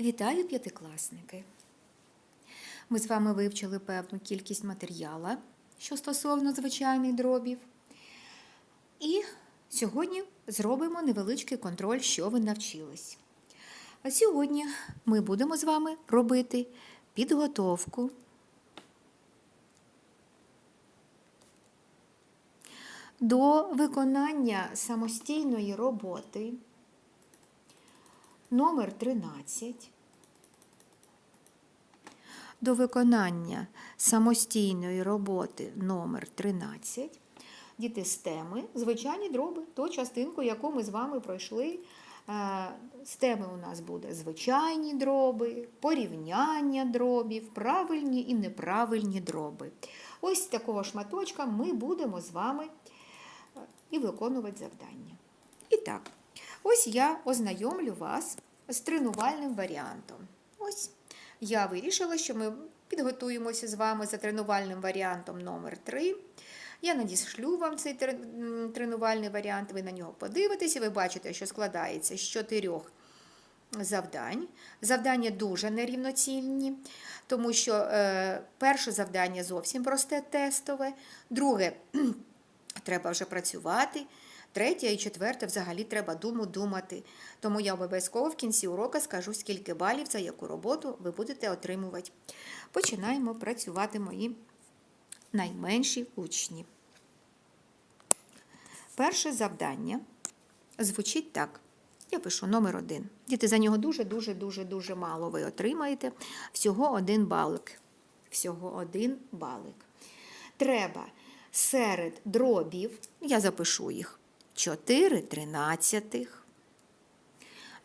Вітаю п'ятикласники! Ми з вами вивчили певну кількість матеріала, що стосовно звичайних дробів. І сьогодні зробимо невеличкий контроль, що ви навчились. А сьогодні ми будемо з вами робити підготовку до виконання самостійної роботи номер 13 до виконання самостійної роботи номер 13 діти з звичайні дроби, ту частинку, яку ми з вами пройшли. Е, З теми у нас буде звичайні дроби, порівняння дробів, правильні і неправильні дроби. Ось з такого шматочка ми будемо з вами е, і виконувати завдання. І так, ось я ознайомлю вас з тренувальним варіантом. Ось я вирішила, що ми підготуємося з вами за тренувальним варіантом номер 3 Я надішлю вам цей тренувальний варіант, ви на нього подивитеся, ви бачите, що складається з чотирьох завдань. Завдання дуже нерівноцінні, тому що е, перше завдання зовсім просте тестове, друге треба вже працювати. Третє і четверте взагалі треба думу думати. Тому я обов'язково в кінці уроку скажу, скільки балів за яку роботу ви будете отримувати. Починаємо працювати мої найменші учні. Перше завдання звучить так. Я пишу номер один. Діти, за нього дуже-дуже-дуже-дуже мало ви отримаєте. Всього один балик. Всього один балик. Треба серед дробів, я запишу їх, 4 тринадцятих,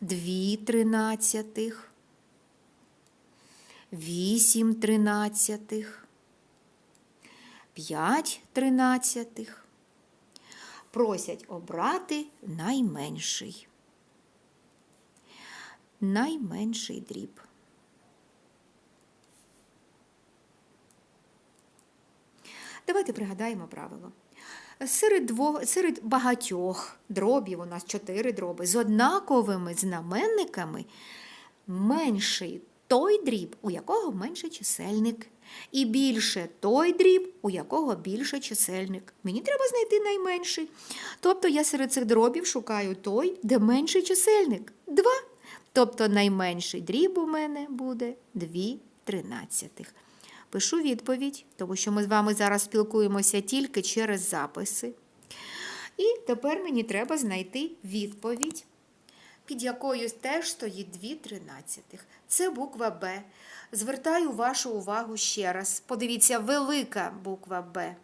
2 тринадцятих, 8 тринадцятих, 5 тринадцятих. Просять обрати найменший. Найменший дріб. Давайте пригадаємо правило. Серед, двох, серед багатьох дробів, у нас чотири дроби, з однаковими знаменниками менший той дріб, у якого менший чисельник. І більше той дріб, у якого більше чисельник. Мені треба знайти найменший. Тобто я серед цих дробів шукаю той, де менший чисельник. Два. Тобто найменший дріб у мене буде 2 тринадцятих. Пишу відповідь, тому що ми з вами зараз спілкуємося тільки через записи. І тепер мені треба знайти відповідь, під якою теж стоїть 2 тринадцятих. Це буква Б. Звертаю вашу увагу ще раз. Подивіться, велика буква Б.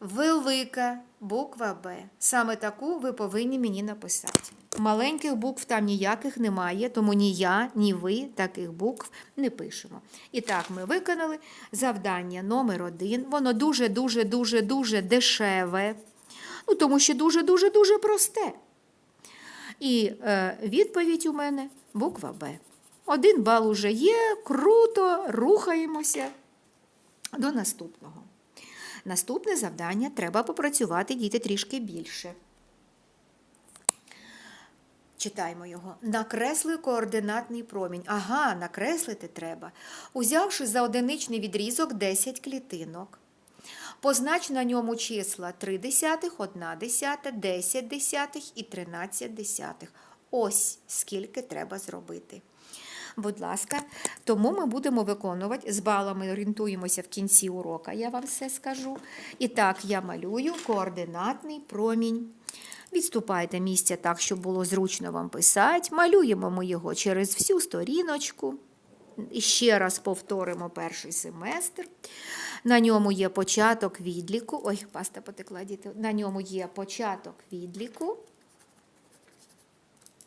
Велика буква Б. Саме таку ви повинні мені написати. Маленьких букв там ніяких немає, тому ні я, ні ви таких букв не пишемо. І так, ми виконали завдання номер один. Воно дуже-дуже-дуже-дуже дешеве, ну, тому що дуже-дуже-дуже просте. І е, відповідь у мене буква Б. Один бал уже є, круто, рухаємося до наступного. Наступне завдання треба попрацювати діти трішки більше. Читаємо його. Накресли координатний промінь. Ага, накреслити треба. Узявши за одиничний відрізок 10 клітинок. Познач на ньому числа 3 десятих, 1 десята, 10 десятих і 13 десятих. Ось скільки треба зробити. Будь ласка, тому ми будемо виконувати з балами орієнтуємося в кінці урока, я вам все скажу. І так, я малюю координатний промінь. Відступайте місця так, щоб було зручно вам писати. Малюємо ми його через всю сторіночку. І ще раз повторимо перший семестр. На ньому є початок відліку. Ой, паста потекла діти. На ньому є початок відліку.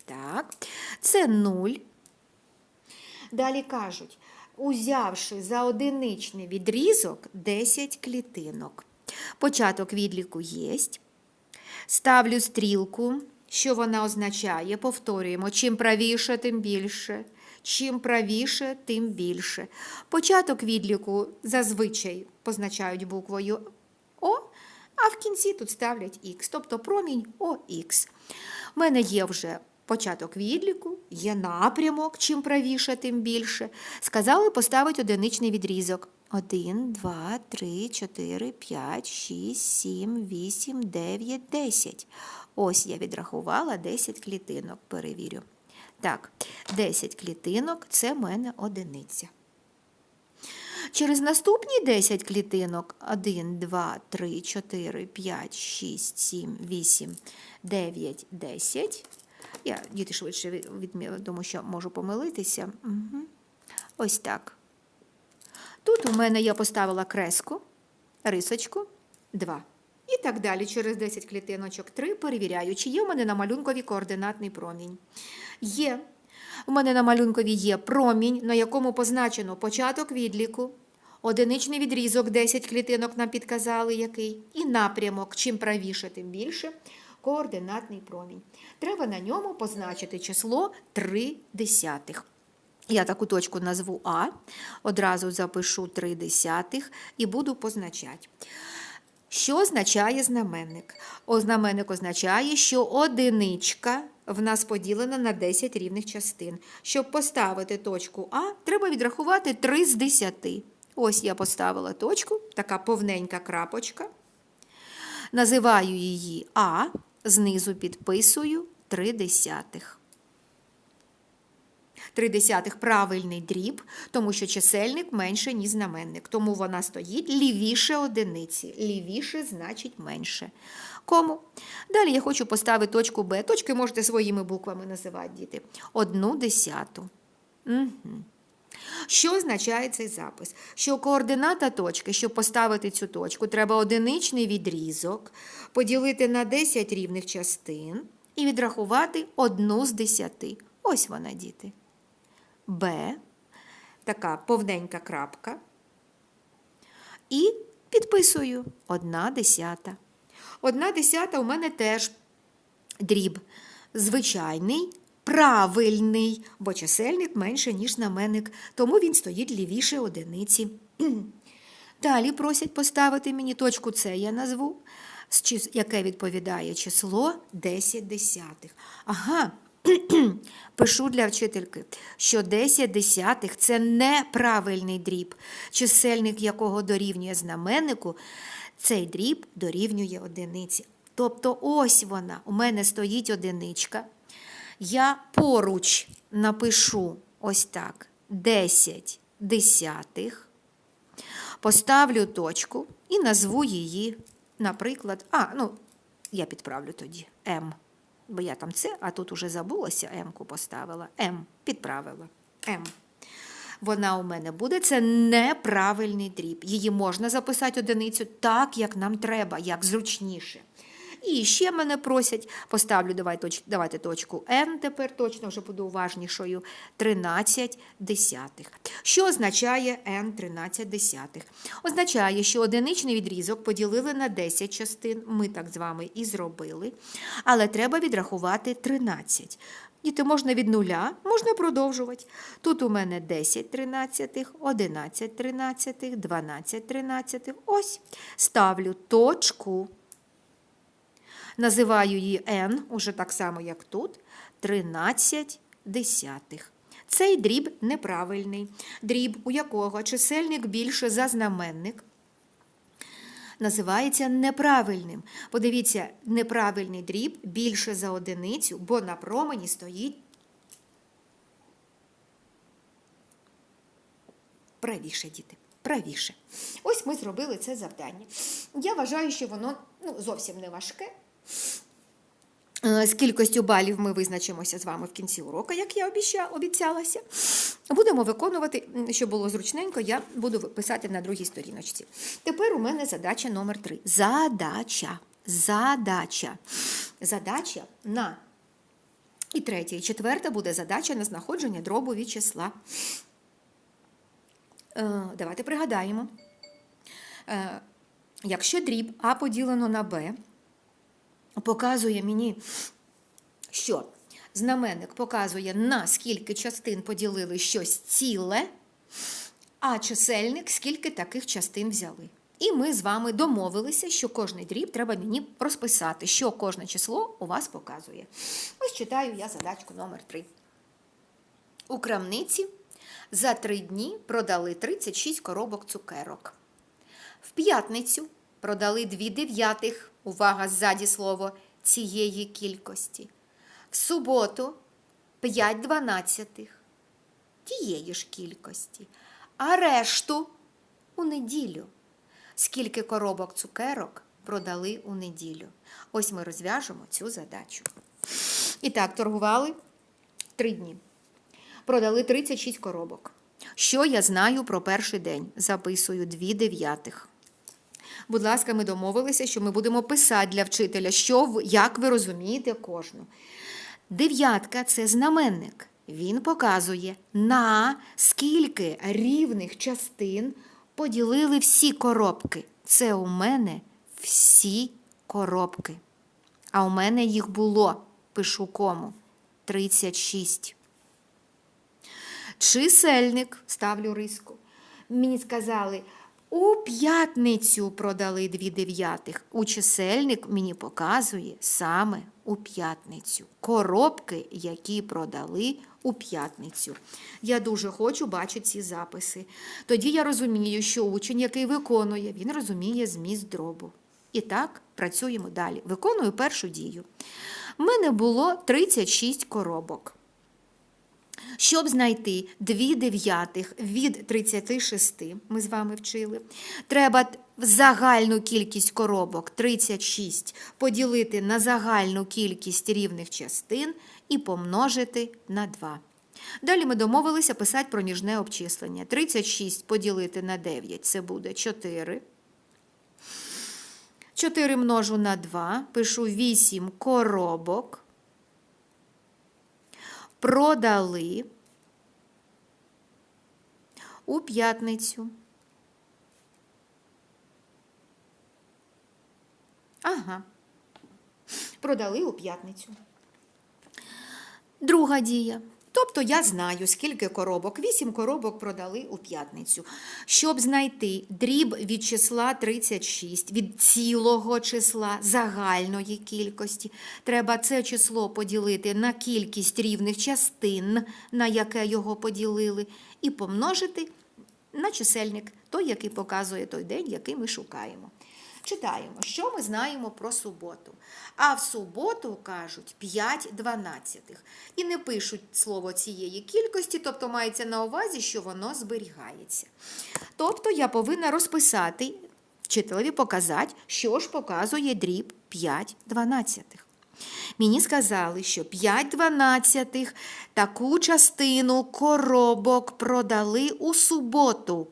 Так, це 0. Далі кажуть, узявши за одиничний відрізок 10 клітинок. Початок відліку є. Ставлю стрілку, що вона означає. Повторюємо, чим правіше, тим більше. Чим правіше, тим більше. Початок відліку зазвичай позначають буквою О, а в кінці тут ставлять Х, тобто промінь ОХ. У мене є вже початок відліку, є напрямок, чим правіше, тим більше. Сказали поставити одиничний відрізок. 1, 2, 3, 4, 5, 6, 7, 8, 9, 10. Ось я відрахувала 10 клітинок, перевірю. Так, 10 клітинок це в мене одиниця. Через наступні 10 клітинок 1, 2, 3, 4, 5, 6, 7, 8, 9, 10. Я діти швидше відмірю, тому що можу помилитися. Угу. Ось так. Тут у мене я поставила креску, рисочку, 2. І так далі. Через 10 клітиночок 3 перевіряю, чи є у мене на малюнкові координатний промінь. Є. У мене на малюнкові є промінь, на якому позначено початок відліку, одиничний відрізок, 10 клітинок нам підказали який, і напрямок, чим правіше, тим більше, координатний промінь. Треба на ньому позначити число 3 десятих. Я таку точку назву А, одразу запишу 3 десятих і буду позначати. Що означає знаменник? О, знаменник означає, що одиничка в нас поділена на 10 рівних частин. Щоб поставити точку А, треба відрахувати 3 з 10. Ось я поставила точку, така повненька крапочка. Називаю її А, знизу підписую 3 десятих. 3 десятих правильний дріб, тому що чисельник менше, ніж знаменник. Тому вона стоїть лівіше одиниці. Лівіше значить менше. Кому? Далі я хочу поставити точку Б. Точки можете своїми буквами називати, діти. Одну десяту. Угу. Що означає цей запис? Що координата точки, щоб поставити цю точку, треба одиничний відрізок поділити на 10 рівних частин і відрахувати одну з 10. Ось вона, діти. Б, така повненька крапка. І підписую одна десята. Одна десята у мене теж дріб. Звичайний, правильний, бо чисельник менше, ніж знаменник, тому він стоїть лівіше одиниці. Далі просять поставити мені точку С, я назву, яке відповідає число 10 десятих. Ага. Пишу для вчительки, що 10 десятих це неправильний дріб, чисельник якого дорівнює знаменнику, цей дріб дорівнює одиниці. Тобто ось вона, у мене стоїть одиничка. Я поруч напишу ось так: 10 десятих, поставлю точку і назву її, наприклад, а, ну, я підправлю тоді М бо я там це, а тут уже забулася, М-ку поставила. М підправила. М. Вона у мене буде. Це неправильний дріб. Її можна записати одиницю так, як нам треба, як зручніше. І ще мене просять, поставлю, давай, точ, давайте точку N, тепер точно вже буду уважнішою, 13 десятих. Що означає N 13 десятих? Означає, що одиничний відрізок поділили на 10 частин, ми так з вами і зробили, але треба відрахувати 13. Діти можна від нуля, можна продовжувати. Тут у мене 10 тринадцятих, 11 тринадцятих, 12 тринадцятих. Ось ставлю точку. Називаю її n, уже так само, як тут, 13 десятих. Цей дріб неправильний. Дріб, у якого чисельник більше за знаменник, називається неправильним. Подивіться, неправильний дріб більше за одиницю, бо на промені стоїть правіше, діти. Правіше. Ось ми зробили це завдання. Я вважаю, що воно ну, зовсім не важке. Е, з кількістю балів ми визначимося з вами в кінці уроку, як я обіцялася. Будемо виконувати, щоб було зручненько, я буду писати на другій сторіночці. Тепер у мене задача номер 3 Задача. Задача. Задача на і третя, і четверта буде задача на знаходження дробу від числа. Е, давайте пригадаємо. Е, якщо дріб А поділено на Б, показує мені, що знаменник показує, на скільки частин поділили щось ціле, а чисельник скільки таких частин взяли. І ми з вами домовилися, що кожний дріб треба мені розписати, що кожне число у вас показує. Ось читаю я задачку номер 3 У крамниці за три дні продали 36 коробок цукерок. В п'ятницю продали дві дев'ятих, увага ззаді слово, цієї кількості. В суботу 5 дванадцятих тієї ж кількості, а решту у неділю. Скільки коробок цукерок продали у неділю? Ось ми розв'яжемо цю задачу. І так, торгували три дні. Продали 36 коробок. Що я знаю про перший день? Записую дві дев'ятих. Будь ласка, ми домовилися, що ми будемо писати для вчителя, що, як ви розумієте кожну. Дев'ятка це знаменник. Він показує, на скільки рівних частин поділили всі коробки. Це у мене всі коробки. А у мене їх було, пишу кому, 36. Чисельник, ставлю риску. Мені сказали, у п'ятницю продали дві дев'ятих. У чисельник мені показує саме у п'ятницю. Коробки, які продали у п'ятницю. Я дуже хочу бачити ці записи. Тоді я розумію, що учень, який виконує, він розуміє зміст дробу. І так, працюємо далі. Виконую першу дію. У мене було 36 коробок. Щоб знайти 2 дев'ятих від 36, ми з вами вчили, треба загальну кількість коробок 36 поділити на загальну кількість рівних частин і помножити на 2. Далі ми домовилися писати проміжне обчислення. 36 поділити на 9 це буде 4. 4 множу на 2, пишу 8 коробок. Продали у п'ятницю. Ага. Продали у п'ятницю. Друга дія. Тобто я знаю, скільки коробок. Вісім коробок продали у п'ятницю. Щоб знайти дріб від числа 36, від цілого числа загальної кількості, треба це число поділити на кількість рівних частин, на яке його поділили, і помножити на чисельник, той, який показує той день, який ми шукаємо. Читаємо, що ми знаємо про суботу. А в суботу кажуть 5 дванадцятих. І не пишуть слово цієї кількості, тобто мається на увазі, що воно зберігається. Тобто я повинна розписати, вчителеві показати, що ж показує дріб 5 дванадцятих. Мені сказали, що 5 дванадцятих таку частину коробок продали у суботу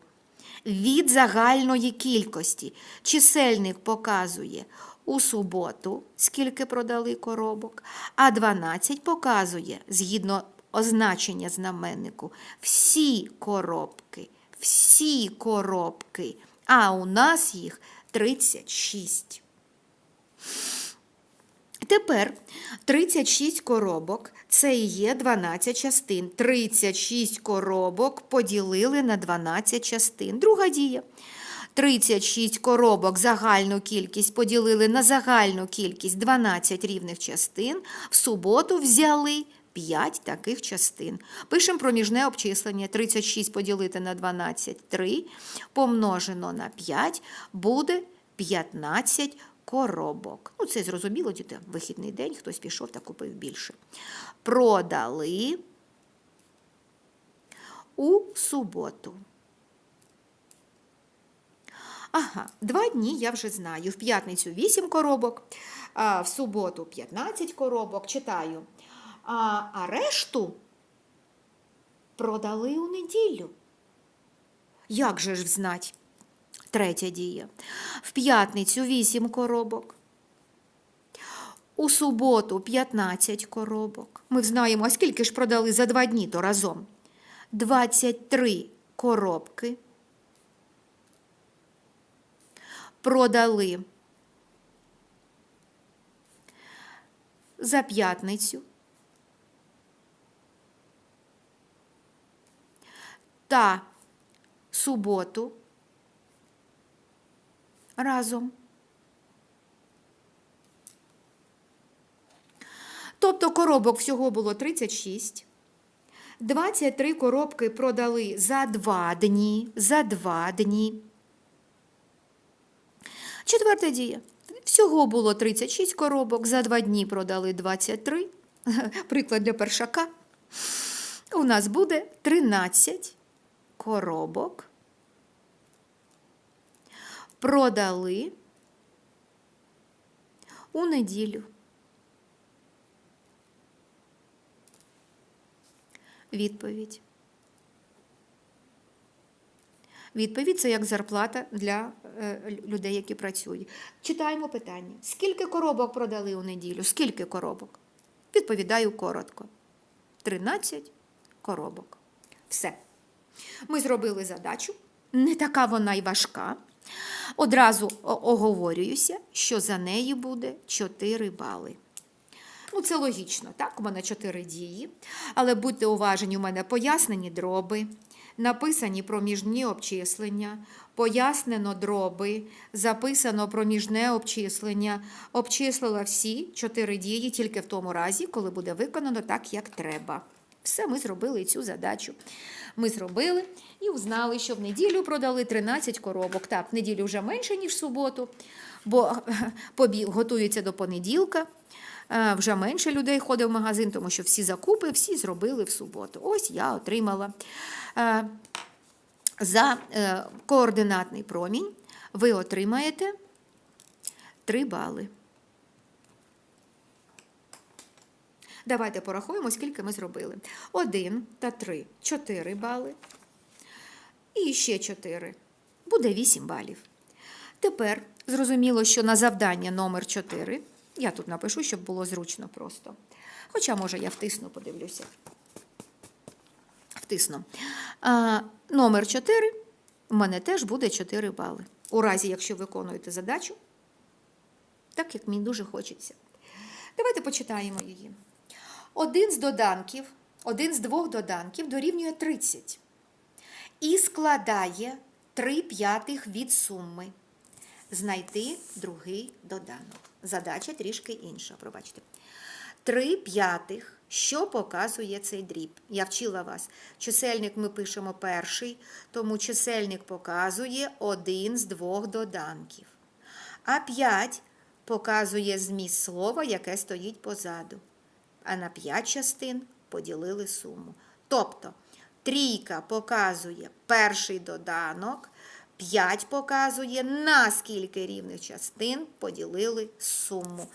від загальної кількості. Чисельник показує у суботу, скільки продали коробок, а 12 показує, згідно означення знаменнику, всі коробки, всі коробки, а у нас їх 36. Тепер 36 коробок це і є 12 частин. 36 коробок поділили на 12 частин. Друга дія. 36 коробок загальну кількість поділили на загальну кількість 12 рівних частин. В суботу взяли 5 таких частин. Пишемо проміжне обчислення. 36 поділити на 12 3, помножено на 5 буде 15 коробок. Ну, це зрозуміло, діти, вихідний день, хтось пішов та купив більше. Продали у суботу. Ага, два дні я вже знаю. В п'ятницю 8 коробок, в суботу 15 коробок. Читаю. А, решту продали у неділю. Як же ж взнать? Третя дія. В п'ятницю 8 коробок. У суботу 15 коробок. Ми знаємо, а скільки ж продали за два дні то разом? 23 коробки. Продали за п'ятницю. Та суботу разом. Тобто коробок всього було 36. 23 коробки продали за 2 дні. За 2 дні. Четверта дія. Всього було 36 коробок, за 2 дні продали 23. Приклад для першака. У нас буде 13 коробок. Продали у неділю. Відповідь. Відповідь це як зарплата для е, людей, які працюють. Читаємо питання. Скільки коробок продали у неділю? Скільки коробок? Відповідаю коротко. 13 коробок. Все. Ми зробили задачу. Не така вона й важка. Одразу оговорююся, що за неї буде 4 бали. Ну, це логічно, так? У мене 4 дії. Але будьте уважені, у мене пояснені дроби, написані проміжні обчислення, пояснено дроби, записано проміжне обчислення. Обчислила всі 4 дії тільки в тому разі, коли буде виконано так, як треба. Все, ми зробили цю задачу. Ми зробили і узнали, що в неділю продали 13 коробок. Так, в неділю вже менше, ніж в суботу, бо готується до понеділка. Е, Вже менше людей ходить в магазин, тому що всі закупи всі зробили в суботу. Ось я отримала е, за е, координатний промінь. Ви отримаєте 3 бали. Давайте порахуємо, скільки ми зробили. 1 та 3 – 4 бали. І ще 4. Буде 8 балів. Тепер зрозуміло, що на завдання номер 4, я тут напишу, щоб було зручно просто. Хоча, може, я втисну, подивлюся. Втисну. А, номер 4 у мене теж буде 4 бали. У разі, якщо виконуєте задачу, так як мені дуже хочеться. Давайте почитаємо її. Один з доданків, один з двох доданків дорівнює 30 і складає 3 п'ятих від суми. Знайти другий доданок. Задача трішки інша, пробачте. 3 п'ятих. Що показує цей дріб? Я вчила вас. Чисельник ми пишемо перший, тому чисельник показує один з двох доданків. А 5 показує зміст слова, яке стоїть позаду. А на 5 частин поділили суму. Тобто трійка показує перший доданок, 5 показує, на скільки рівних частин поділили суму.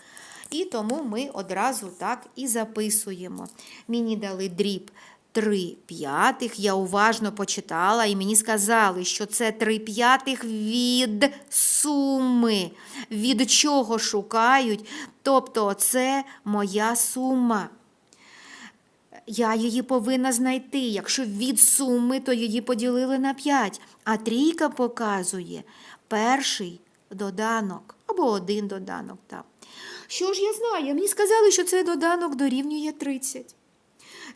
І тому ми одразу так і записуємо. Мені дали дріб 3 п'ятих, я уважно почитала, і мені сказали, що це 3 п'ятих від суми. Від чого шукають? Тобто, це моя сума. Я її повинна знайти. Якщо від суми, то її поділили на 5. А трійка показує перший доданок або один доданок. Так. Що ж я знаю? Мені сказали, що цей доданок дорівнює 30.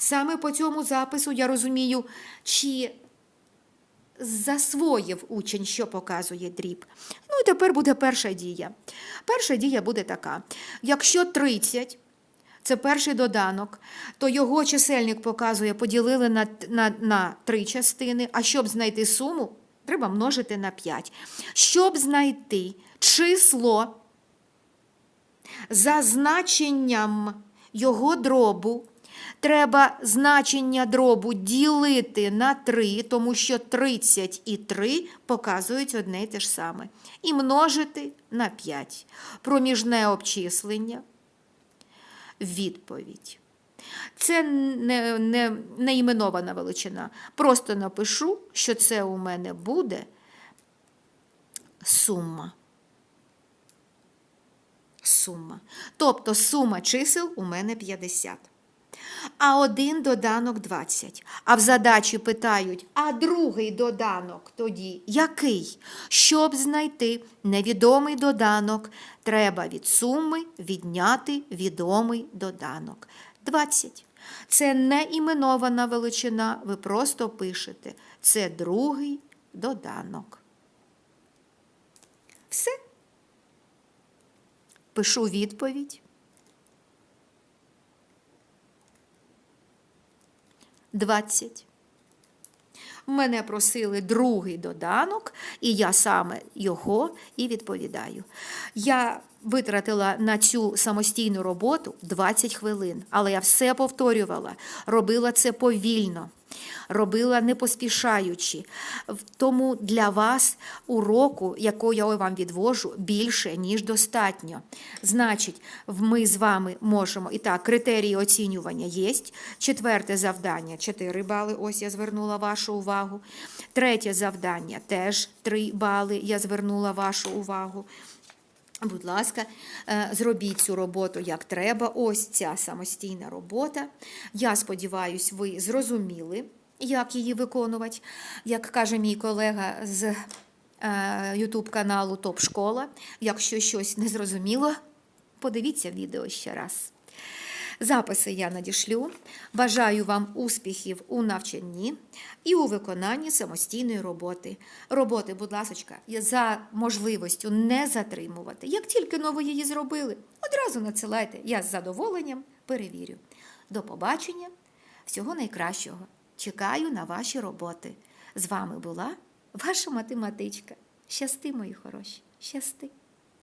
Саме по цьому запису я розумію, чи засвоїв учень, що показує дріб. Ну і тепер буде перша дія. Перша дія буде така: якщо 30 це перший доданок, то його чисельник показує, поділили на, на, на три частини, а щоб знайти суму, треба множити на 5. Щоб знайти число за значенням його дробу, треба значення дробу ділити на 3, тому що 30 і 3 показують одне й те ж саме. І множити на 5. Проміжне обчислення. Відповідь. Це не, не, не іменована величина. Просто напишу, що це у мене буде сума. Сума. Тобто сума чисел у мене 50. А один доданок 20. А в задачі питають, а другий доданок тоді який? Щоб знайти невідомий доданок, треба від суми відняти відомий доданок. 20. Це не іменована величина, ви просто пишете. Це другий доданок. Все. Пишу відповідь. 20. Мене просили другий доданок, і я саме його і відповідаю. Я витратила на цю самостійну роботу 20 хвилин, але я все повторювала, робила це повільно, робила не поспішаючи. Тому для вас уроку, якого я вам відвожу, більше, ніж достатньо. Значить, ми з вами можемо. І так, критерії оцінювання є. Четверте завдання 4 бали. Ось я звернула вашу увагу. Третє завдання теж 3 бали. Я звернула вашу увагу. Будь ласка, е, зробіть цю роботу як треба. Ось ця самостійна робота. Я сподіваюся, ви зрозуміли, як її виконувати. Як каже мій колега з Ютуб каналу Топ Школа. Якщо щось не зрозуміло, подивіться відео ще раз. Записи я надішлю. Бажаю вам успіхів у навчанні і у виконанні самостійної роботи. Роботи, будь ласка, за можливістю не затримувати. Як тільки но ви її зробили, одразу надсилайте. Я з задоволенням перевірю. До побачення, всього найкращого. Чекаю на ваші роботи. З вами була ваша математичка. Щасти, мої хороші, щасти.